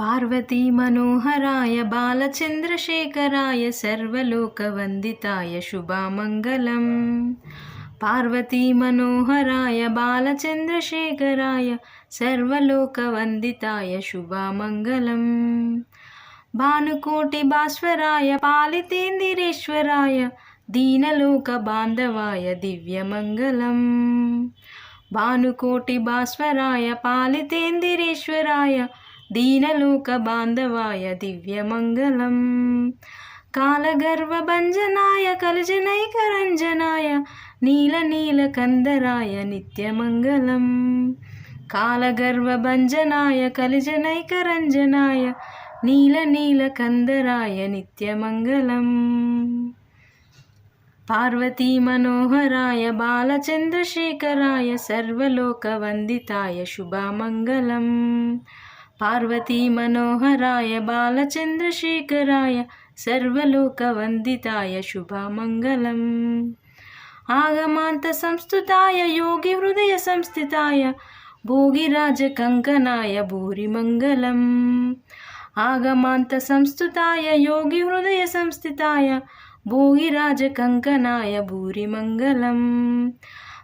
పార్వతీ మనోహరాయ బాలచంద్రశేఖరాయ సర్వలోకవందితాయ శుభామంగళం. పార్వతీ మనోహరాయ బాలచంద్రశేఖరాయ సర్వలోకవందితాయ శుభామంగళం. భానుకోటి భాస్వరాయ పాలితేందిరేశ్వరాయ దీనలోక బాంధవాయ దివ్యమంగళం. భానుకోటి భాస్వరాయ పాలితేందిరేశ్వరాయ దీనలోక బాంధవాయ దివ్యమంగళం కాలగర్వభంజనాయ కలజనైకరంజనాయ నీలనీలకందరాయ నిత్యమంగళం కాలగర్వభంజనాయ కలిజనైకరంజనాయ నీలనీలకందరాయ నిత్యమంగళం పార్వతీ మనోహరాయ బాలచంద్రశేఖరాయ సర్వలోకవందితాయ पार्वतीमनोहराय बालचन्द्रशेखराय सर्वलोकवन्दिताय शुभमङ्गलम्। आगमान्तसंस्तुताय योगिहृदयसंस्थिताय भोगिराजकङ्कनाय भूरिमङ्गलम्। आगमान्तसंस्तुताय योगिहृदयसंस्थिताय भोगिराजकङ्कनाय भूरिमङ्गलम्।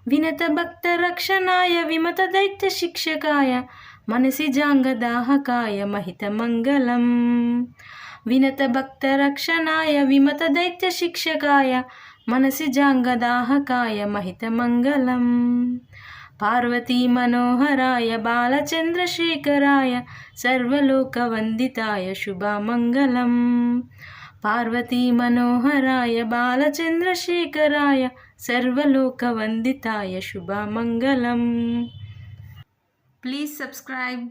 विनतभक्तरक्षणाय विमतदैत्यशिक्षकाय ఆగమాంత సంస్థుతాయ యోగి హృదయ సంస్థితాయ వినత భక్త రక్షణాయ విమత దైత్య శిక్షకాయ మనసి జాంగదాహకాయ మహితమంగళం వినత భక్త రక్షణాయ విమత దైత్య శిక్షకాయ మనసి జాంగదాహకాయ మహితమంగళం పార్వతీ మనోహరాయ బాలచంద్రశేఖరాయ సర్వలోకవందితాయ శుభామంగళం పార్వతీ మనోహరాయ బాలచంద్రశేఖరాయ సర్వలోకవందితాయ శుభామంగళం Please subscribe.